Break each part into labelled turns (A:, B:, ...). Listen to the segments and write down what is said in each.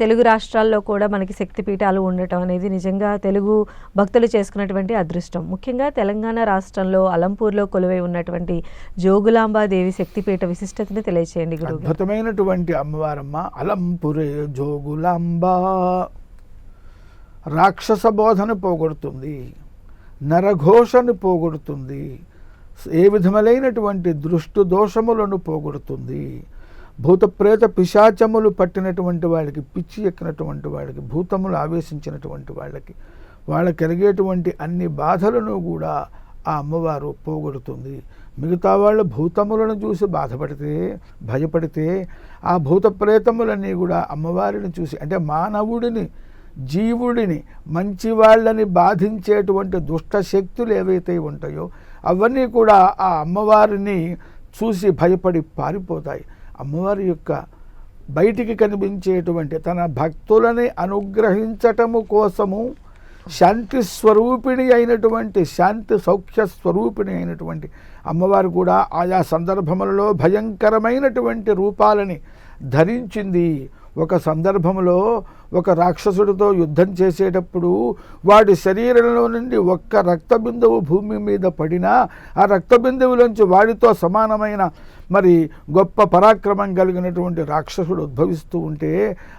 A: తెలుగు రాష్ట్రాల్లో కూడా మనకి శక్తిపీఠాలు ఉండటం అనేది నిజంగా తెలుగు భక్తులు చేసుకున్నటువంటి అదృష్టం. ముఖ్యంగా తెలంగాణ రాష్ట్రంలో అలంపూర్లో కొలువై ఉన్నటువంటి జోగులాంబాదేవి శక్తిపీఠ విశిష్టతని తెలియచేయండి గురువు
B: అద్భుతమైనటువంటి అమ్మవారమ్మ అలంపురే జోగులాంబ. రాక్షస బోధను పోగొడుతుంది నరఘోషను పోగొడుతుంది ఏ విధములైనటువంటి దృష్టు దోషములను పోగొడుతుంది భూతప్రేత పిశాచములు పట్టినటువంటి వాళ్ళకి పిచ్చి ఎక్కినటువంటి వాళ్ళకి భూతములు ఆవేశించినటువంటి వాళ్ళకి వాళ్ళ కలిగేటువంటి అన్ని బాధలను కూడా ఆ అమ్మవారు పోగొడుతుంది. మిగతా వాళ్ళు భూతములను చూసి బాధపడితే భయపడితే ఆ భూత ప్రేతములన్నీ కూడా అమ్మవారిని చూసి అంటే మానవుడిని జీవుడిని మంచి వాళ్ళని బాధించేటువంటి దుష్ట శక్తులు ఏవైతే ఉంటాయో అవన్నీ కూడా ఆ అమ్మవారిని చూసి భయపడి పారిపోతాయి. అమ్మవారి యొక్క బయటికి కనిపించేటువంటి తన భక్తులని అనుగ్రహించటము కోసము శాంతి స్వరూపిణి అయినటువంటి శాంతి సౌఖ్య స్వరూపిణి అయినటువంటి అమ్మవారు కూడా ఆయా సందర్భములలో భయంకరమైనటువంటి రూపాలని ధరించింది. ఒక సందర్భంలో ఒక రాక్షసుడితో యుద్ధం చేసేటప్పుడు వాడి శరీరంలో నుండి ఒక్క రక్తబిందువు భూమి మీద పడినా ఆ రక్తబిందువులోంచి వాడితో సమానమైన మరి గొప్ప పరాక్రమం కలిగినటువంటి రాక్షసుడు ఉద్భవిస్తూ ఉంటే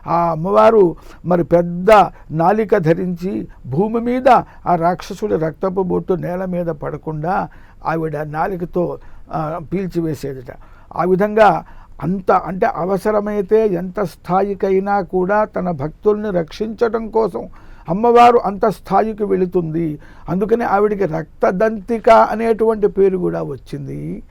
B: ఆ అమ్మవారు మరి పెద్ద నాలిక ధరించి భూమి మీద ఆ రాక్షసుడి రక్తపు బొట్టు నేల మీద పడకుండా ఆవిడ నాలికతో పీల్చివేసేదిట. ఆ విధంగా అంత అంటే అవసరమైతే ఎంత స్థాయికైనా కూడా తన భక్తుల్ని రక్షించటం కోసం అమ్మవారు అంత స్థాయికి వెళుతుంది. అందుకని ఆవిడికి రక్తదంతిక అనేటువంటి పేరు కూడా వచ్చింది.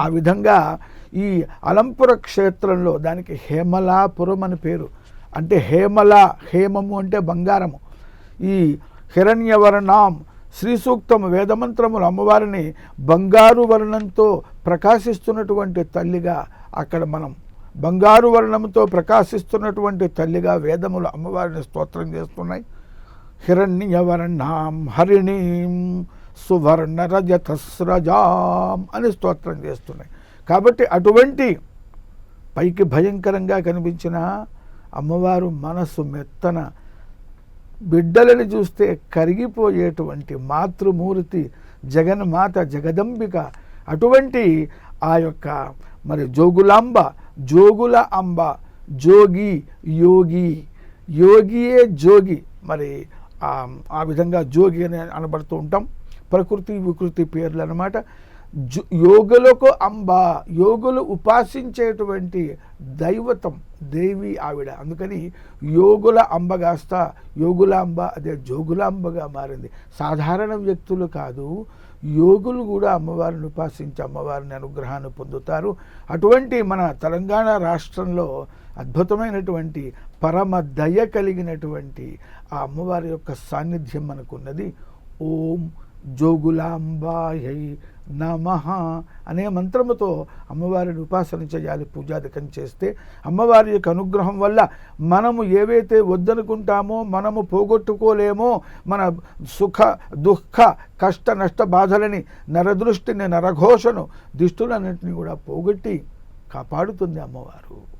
B: ఆ విధంగా ఈ అలంపుర క్షేత్రంలో దానికి హేమలాపురం అని పేరు. అంటే హేమల హేమము అంటే బంగారము. ఈ హిరణ్యవర్ణాం శ్రీ సూక్తము వేదమంత్రములు అమ్మవారిని బంగారు వర్ణంతో ప్రకాశిస్తున్నటువంటి తల్లిగా అక్కడ మనం బంగారు వర్ణంతో ప్రకాశిస్తున్నటువంటి తల్లిగా వేదములు అమ్మవారిని స్తోత్రం చేస్తున్నాయి. హిరణ్యవర్ణాం హరిణీం సువర్ణ రజతస్రజాం అని స్తోత్రం చేస్తున్నాయి. కాబట్టి అటువంటి పైకి భయంకరంగా కనిపించిన అమ్మవారు మనస్సు మెత్తన బిడ్డలను చూస్తే కరిగిపోయేటువంటి మాతృమూర్తి జగన్మాత జగదంబిక. అటువంటి ఆ యొక్క మరి జోగులాంబ జోగుల అంబ జోగి యోగి యోగియే జోగి. మరి ఆ విధంగా జోగి అని అనబడుతూ ఉంటాం. ప్రకృతి వికృతి పేర్లు అనమాట యోగులకు అంబ యోగులు ఉపాసించేటువంటి దైవతం దేవి ఆవిడ. అందుకని యోగుల అంబగాస్త యోగులాంబ అదే జోగులాంబగా మారింది. సాధారణ వ్యక్తులు కాదు యోగులు కూడా అమ్మవారిని ఉపాసించి అమ్మవారిని అనుగ్రహాన్ని పొందుతారు. అటువంటి మన తెలంగాణ రాష్ట్రంలో అద్భుతమైనటువంటి పరమ దయ కలిగినటువంటి ఆ అమ్మవారి యొక్క సాన్నిధ్యం మనకున్నది. ఓం జోగులాంబాయై నమ అనే మంత్రముతో అమ్మవారిని ఉపాసన చేయాలి పూజాధికం చేస్తే. అమ్మవారి యొక్క అనుగ్రహం వల్ల మనము ఏవైతే వద్దనుకుంటామో మనము పోగొట్టుకోలేమో మన సుఖ దుఃఖ కష్ట నష్ట బాధలని నరదృష్టిని నరఘోషను దిష్టులన్నింటినీ కూడా పోగొట్టి కాపాడుతుంది అమ్మవారు.